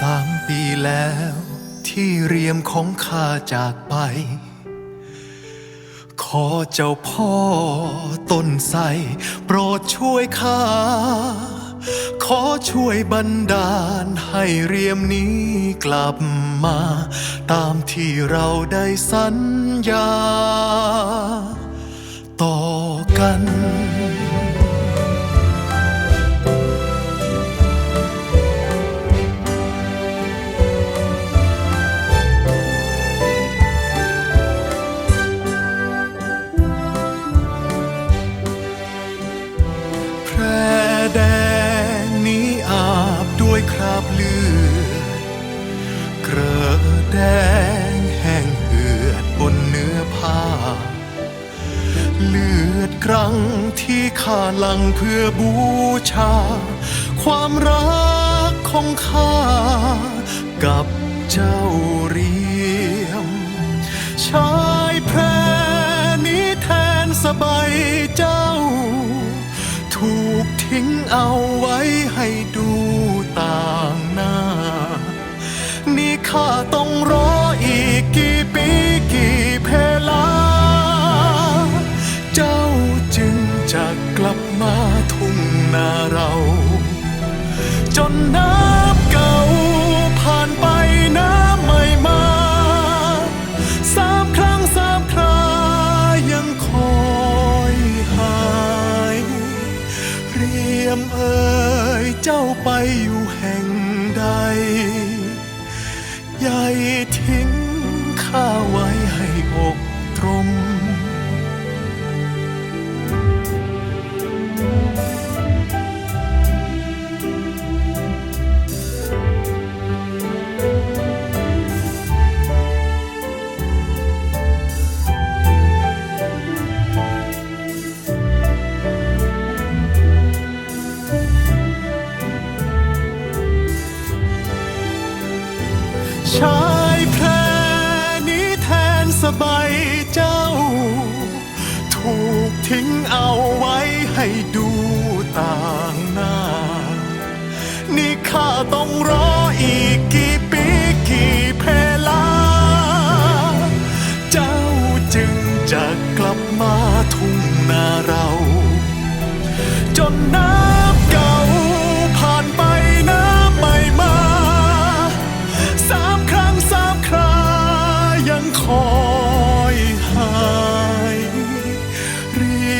สามปีแล้ว ที่เรียมของข้าจากไป ขอเจ้าพ่อต้นไทรโปรดช่วยข้า ขอช่วยบันดาลให้เรียมนี้กลับมา ตามที่เราได้สัญญา ต่อกัน แดงนี้อาบด้วยคราบเลือดกระแดงแห้งเหือดบนเนื้อผ้า เลือดกรังที่ข้าหลังเพื่อบูชา ความรักของข้ากับเจ้ารี ทิ้งเอาไว้ให้ดูต่างหน้า นี่ข้าต้อง ยมเอ่ยเจ้าไปอยู่แห่งใด ใหญ่ทิ้งข้าไว้ ชายแพรนี้แทนสบายเจ้า ถูกทิ้งเอาไว้ให้ดูต่างหน้า นี่ข้าต้องรออีกกี่ปีกี่เพลา เจ้าจึงจะกลับมาทุ่งนา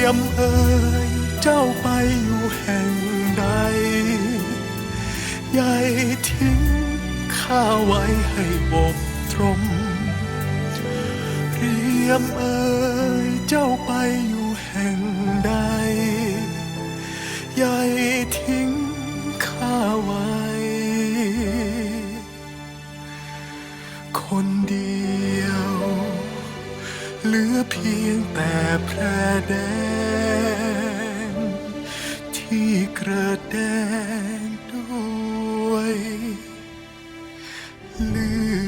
ยมเอ่ยเจ้าไปอยู่แห่งใดใหญ่ทิ้งข้าไว้ให้อกตรมเรียมเอ่ยเจ้าไปอยู่แห่งใดใหญ่ทิ้งข้าไว้ เหลือเพียงแต่แพรแดง ที่กระแดงด้วยเลือ